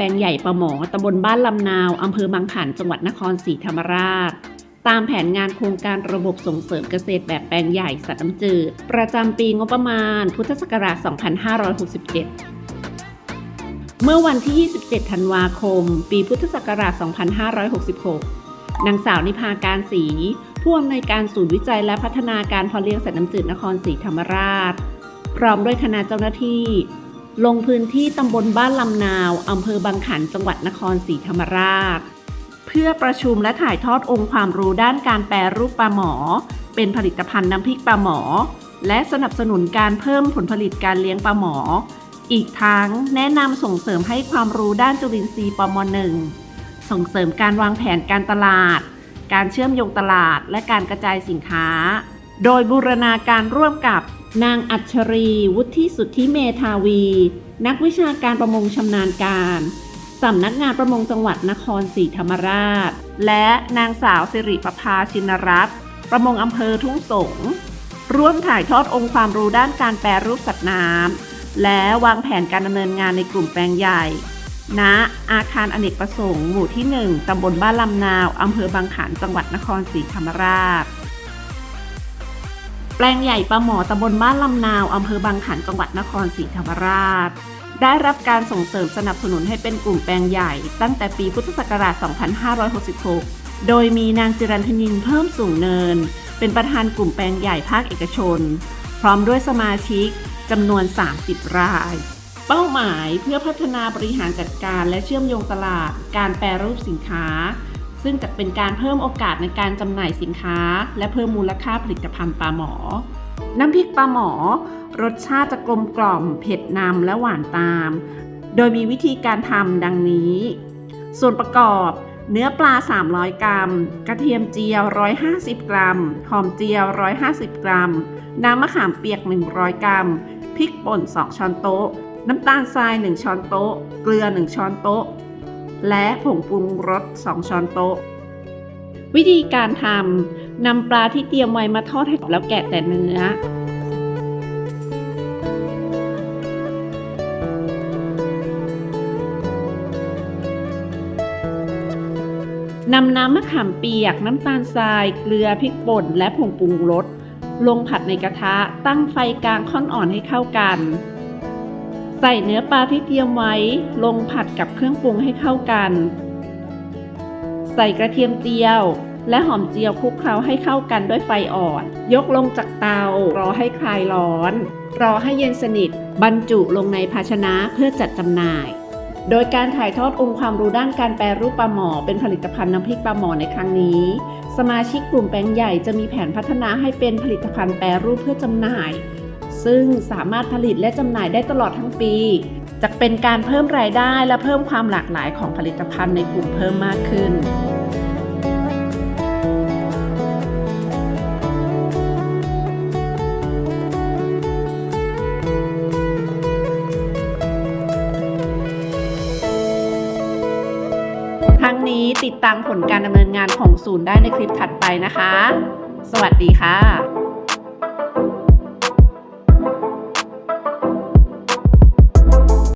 ปลงใหญ่ปะหมอตำบลบ้านลำนาวอำเภอบางขันจังหวัดนครศรีธรรมราช ตามแผนงานโครงการระบบส่งเสริมเกษตรแบบแปลงใหญ่สัตว์น้ำจืด ประจำปีงบประมาณ พุทธศักราช 2567เมื่อวันที่ 27 ธันวาคม ปีพุทธศักราช 2566 นางสาวนิพาการศรีผู้อำนวยการศูนย์วิจัยและพัฒนาการเพาะเลี้ยงสัตว์น้ำจืดนครศรีธรรมราช พร้อมด้วยคณะเจ้าหน้าที่ ลงพื้นที่ตำบลบ้านลำนาวอำเภอบางขันจังหวัดนครศรีธรรมราช เพื่อประชุมและถ่ายทอดองค์ความรู้ด้านการแปรรูปปลาหมอ เป็นผลิตภัณฑ์น้ำพริกปลาหมอ และสนับสนุนการเพิ่มผลผลิตการเลี้ยงปลาหมอ อีกทั้งแนะนำส่งเสริมให้ความรู้ด้านจุลินทรีย์ปมหนึ่งส่งเสริมการวางแผนการตลาด การเชื่อมโยงตลาดและการกระจายสินค้า โดยบูรณาการร่วมกับ นางอัชรี วุฒิสุทธิเมธาวี นักวิชาการประมงชำนาญการสำนักงานประมงจังหวัดนครศรีธรรมราช และนางสาวสิริประภาชินรัตน์ประมงอำเภอทุ่งสง ร่วมถ่ายทอดองค์ความรู้ด้านการแปรรูปสัตว์น้ำและวางแผนการดำเนินงานในกลุ่มแปลงใหญ่ณอาคารอเนกประสงค์ หมู่ที่ 1 ตำบลบ้านลำนาว อำเภอบางขัน จังหวัดนครศรีธรรมราช แปลงใหญ่ปลาหมอตำบลบ้านลำนาวอำเภอบางขันจังหวัดนครศรีธรรมราช ได้รับการส่งเสริมสนับสนุนให้เป็นกลุ่มแปลงใหญ่ ตั้งแต่ปีพุทธศักราช 2566 โดยมีนางจิรันทนินเพิ่มสูงเนิน เป็นประธานกลุ่มแปลงใหญ่ภาคเอกชน พร้อมด้วยสมาชิกจำนวน 30 ราย เป้าหมายเพื่อพัฒนาบริหารจัดการและเชื่อมโยงตลาด การแปรรูปสินค้า ซึ่งจะเป็นการเพิ่มโอกาสในการจำหน่ายสินค้า และเพิ่มมูลค่าผลิตภัณฑ์ปลาหมอ น้ำพริกปลาหมอ รสชาติจะกลมกล่อม เผ็ดนำและหวานตาม โดยมีวิธีการทำดังนี้ ส่วนประกอบเนื้อปลา 300 กรัม กระเทียมเจียว 150 กรัม หอมเจียว 150 กรัม น้ำมะขามเปียก 100 กรัม พริกป่น 2 ช้อนโต๊ะ น้ำตาลทราย 1 ช้อนโต๊ะ เกลือ 1 ช้อนโต๊ะ และผงปรุงรส 2 ช้อนโต๊ะ วิธีการทำนำปลาที่เตรียมไว้มาทอดให้กรอบแล้วแกะแต่เนื้อ นำน้ำมะขามเปียก น้ำตาลทราย เกลือ พริกป่น และผงปรุงรส ลงผัดในกระทะ ตั้งไฟกลางค่อนอ่อนให้เข้ากัน ใส่เนื้อปลาที่เตรียมไว้ลงผัดกับเครื่องปรุงให้เข้ากัน ใส่กระเทียมเจียว และหอมเจียวคลุกเคล้าให้เข้ากันด้วยไฟอ่อน ยกลงจากเตา รอให้คลายร้อน รอให้เย็นสนิท บรรจุลงในภาชนะเพื่อจัดจำหน่าย โดยการถ่ายทอดองค์ความรู้ด้านการแปรรูปปลาหมอ เป็นผลิตภัณฑ์น้ำพริกปลาหมอในครั้งนี้ สมาชิกกลุ่มแปลงใหญ่จะมีแผนพัฒนาให้เป็นผลิตภัณฑ์แปรรูปเพื่อจำหน่าย ซึ่งสามารถผลิตและจำหน่ายได้ตลอดทั้งปีจะเป็นการเพิ่มรายได้และเพิ่มความหลากหลายของผลิตภัณฑ์ในกลุ่มเพิ่มมากขึ้นทั้งนี้ติดตามผลการดำเนินงานของศูนย์ได้ในคลิปถัดไปนะคะ สวัสดีค่ะ